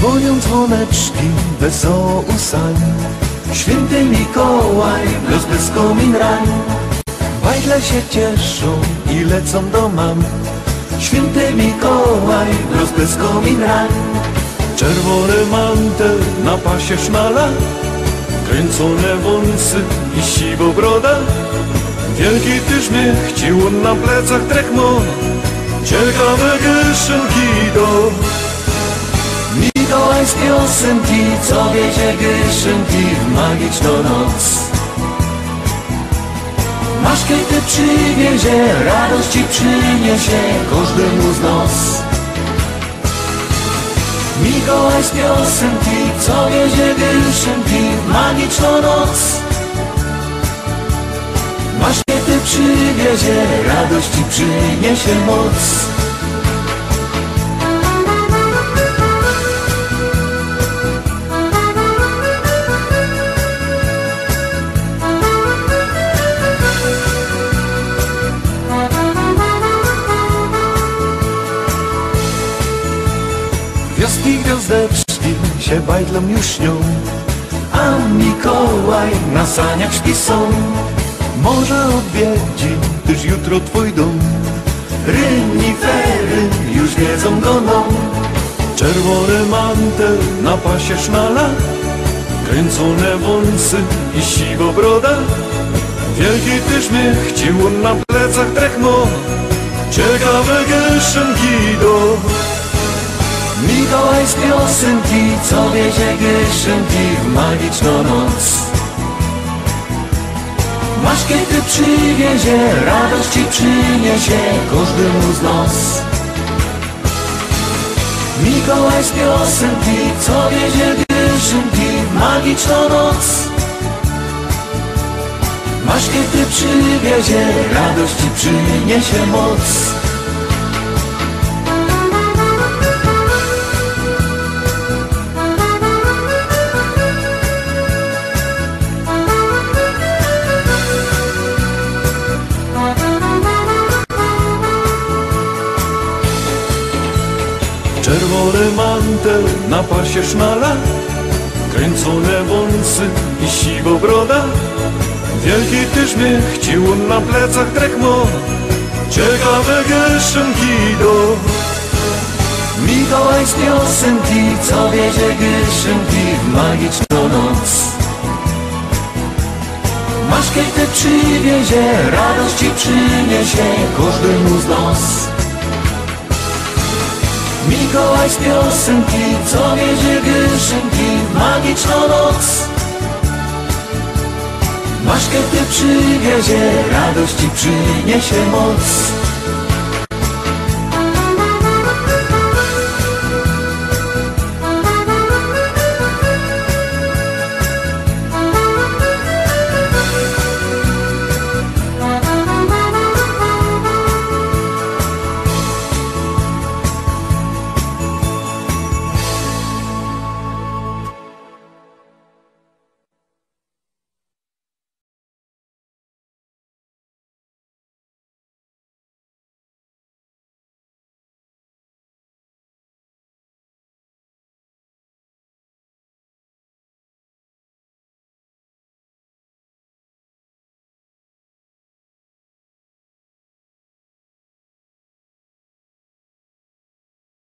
Dzwonią dzwoneczki, wesoło usań Święty Mikołaj, los bez komin rań Bajtle się cieszą i lecą do mam Święty Mikołaj, bez komin rań Czerwony mantel na pasie szmala Kręcone wąsy i siwo broda. Wielki ty śmiech, ciłun na plecach trechmo Ciekawe kieszonki do. Mikołaj z piosenki, co wiecie kieszonki w magiczną noc Masz kiedy przywiezie, radości przyniesie każdemu z nas. Mikołaj z piosenki, co wiezie kieszonki w magiczną noc. Masz kiedy przywiezie, radości przyniesie moc Gwiazdki, gwiazdeczki się bajtlom już śnią A Mikołaj na saniach śpi są Może odwiedzi też jutro twój dom. Rynifery już wiedzą goną Czerwony mantel na pasie sznala Kręcone wąsy i siwo broda. Wielki śmiech, ciłun na plecach trechmo Ciekawe kieszonki do z piosenki, co wiezie kieszonki w magiczną noc. Masz kiedy przywiezie, radości przyniesie każdemu z nas Mikołaj z piosenki, co wiezie kieszonki w magiczną noc. Masz kiedy przywiezie, radości przyniesie moc Czerwony mantel na pasie szmala Kręcone wąsy i siwo broda. Wielki ty śmiech, ciłun na plecach trechmo Ciekawe kieszonki do. Mikołaj z piosenki, co wiezie kieszonki w magiczną noc. Masz kiedy przywiezie, radości przyniesie każdemu z nas Mikołaj z piosenki, co wiezie kieszonki w magiczną noc. Masz kiedy przywiezie, radości przyniesie moc